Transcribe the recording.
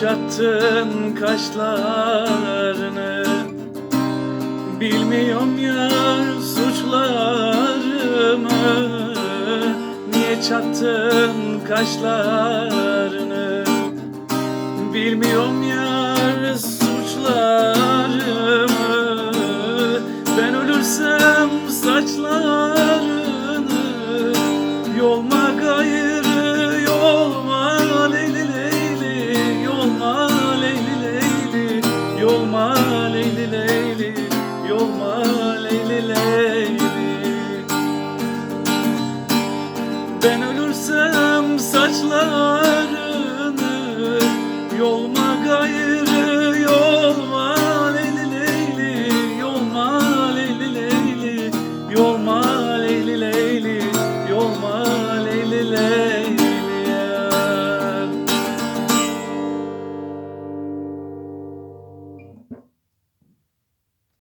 çattın kaşlarını. Bilmiyorum yar suçlarımı Niye çattın kaşlarını? Bilmiyorum yar suçlarımı Ben ölürsem saçlarını Yolma leyli. Leyli Yolma leyli leyli. Ben ölürsem saçlarını Yolma gayrı